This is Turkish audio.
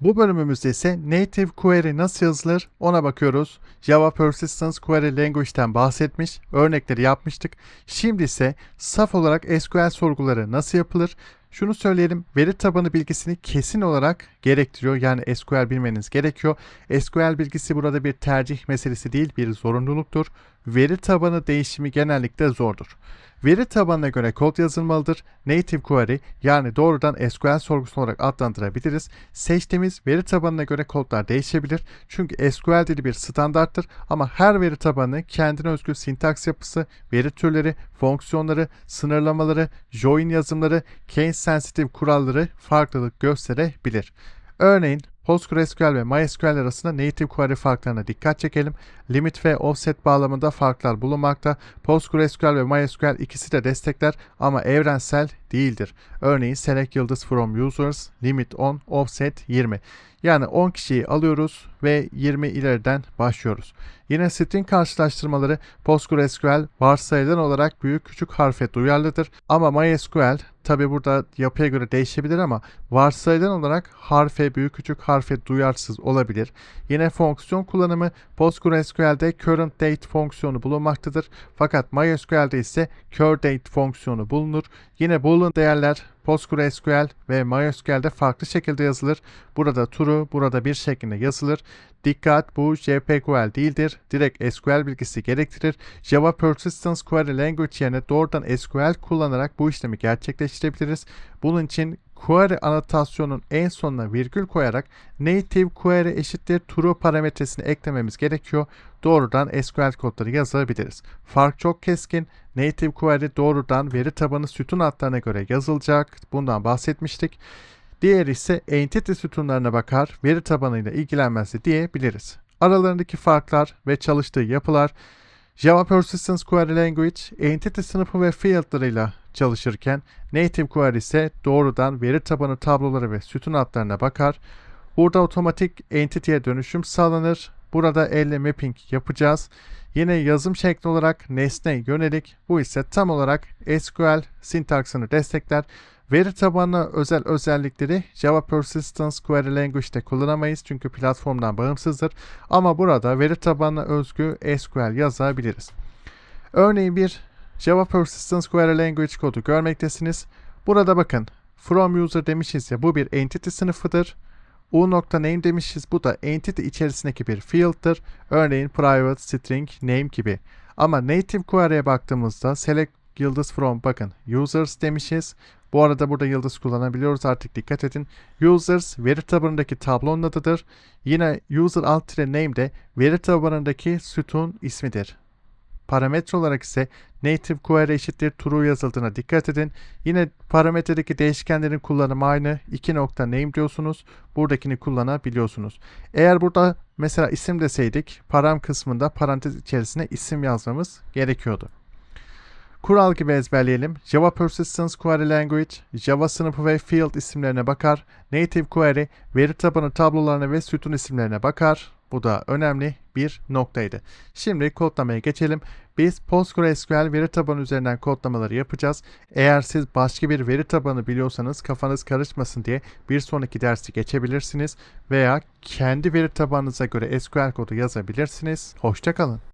Bu bölümümüzde ise Native Query nasıl yazılır ona bakıyoruz. Java Persistence Query Language'ten bahsetmiş, örnekleri yapmıştık. Şimdi ise saf olarak SQL sorguları nasıl yapılır? Şunu söyleyelim, veri tabanı bilgisini kesin olarak gerektiriyor. Yani SQL bilmeniz gerekiyor. SQL bilgisi burada bir tercih meselesi değil, bir zorunluluktur. Veri tabanı değişimi genellikle zordur. Veri tabanına göre kod yazılmalıdır. Native Query yani doğrudan SQL sorgusu olarak adlandırabiliriz. Seçtiğimiz veri tabanına göre kodlar değişebilir. Çünkü SQL dili bir standarttır ama her veri tabanı kendine özgü sintaks yapısı, veri türleri, fonksiyonları, sınırlamaları, join yazımları, case sensitive kuralları farklılık gösterebilir. Örneğin PostgreSQL ve MySQL arasında native query farklarına dikkat çekelim. Limit ve offset bağlamında farklar bulunmakta. PostgreSQL ve MySQL ikisi de destekler ama evrensel değildir. Örneğin select yıldız from users, limit 10, offset 20. Yani 10 kişiyi alıyoruz ve 20 ileriden başlıyoruz. Yine string karşılaştırmaları PostgreSQL varsayılan olarak büyük küçük harfe duyarlıdır. Ama MySQL tabi burada yapıya göre değişebilir ama varsayılan olarak harfe büyük küçük harfe duyarsız olabilir. Yine fonksiyon kullanımı PostgreSQL'de current date fonksiyonu bulunmaktadır. Fakat MySQL'de ise cur date fonksiyonu bulunur. Yine boolean değerler PostgreSQL ve MySQL'de farklı şekilde yazılır. Burada true, burada bir şeklinde yazılır. Dikkat bu JPQL değildir. Direkt SQL bilgisi gerektirir. Java Persistence Query Language yerine doğrudan SQL kullanarak bu işlemi gerçekleştirebiliriz. Bunun için query anotasyonun en sonuna virgül koyarak native query eşittir true parametresini eklememiz gerekiyor. Doğrudan SQL kodları yazabiliriz. Fark çok keskin. Native query doğrudan veri tabanı sütun adlarına göre yazılacak. Bundan bahsetmiştik. Diğer ise entity sütunlarına bakar, veri tabanıyla ilgilenmezse diyebiliriz. Aralarındaki farklar ve çalıştığı yapılar Java Persistence Query Language entity sınıfı ve fieldlarıyla çalışırken Native Query ise doğrudan veri tabanı tabloları ve sütun adlarına bakar. Burada otomatik entity'ye dönüşüm sağlanır. Burada elle mapping yapacağız. Yine yazım şekli olarak nesne yönelik. Bu ise tam olarak SQL sintaksını destekler. Veri tabanına özel özellikleri Java Persistence Query Language'de kullanamayız çünkü platformdan bağımsızdır. Ama burada veri tabanına özgü SQL yazabiliriz. Örneğin bir Java Persistence Query Language kodu görmektesiniz. Burada bakın from user demişiz ya bu bir entity sınıfıdır. u.name demişiz bu da entity içerisindeki bir field'dır. Örneğin private string name gibi. Ama native query'e baktığımızda select yıldız from bakın users demişiz. Bu arada burada yıldız kullanabiliyoruz artık dikkat edin. Users veri tabanındaki tablonun adıdır. Yine user alt name de veri tabanındaki sütun ismidir. Parametre olarak ise native query eşittir true yazıldığına dikkat edin. Yine parametredeki değişkenlerin kullanımı aynı. 2 nokta name diyorsunuz. Buradakini kullanabiliyorsunuz. Eğer burada mesela isim deseydik param kısmında parantez içerisine isim yazmamız gerekiyordu. Kural gibi ezberleyelim. Java Persistence Query Language, Java sınıfı ve field isimlerine bakar. Native Query, veri tabanı tablolarına ve sütun isimlerine bakar. Bu da önemli bir noktaydı. Şimdi kodlamaya geçelim. Biz PostgreSQL veri tabanı üzerinden kodlamaları yapacağız. Eğer siz başka bir veri tabanı biliyorsanız kafanız karışmasın diye bir sonraki dersi geçebilirsiniz veya kendi veri tabanınıza göre SQL kodu yazabilirsiniz. Hoşçakalın.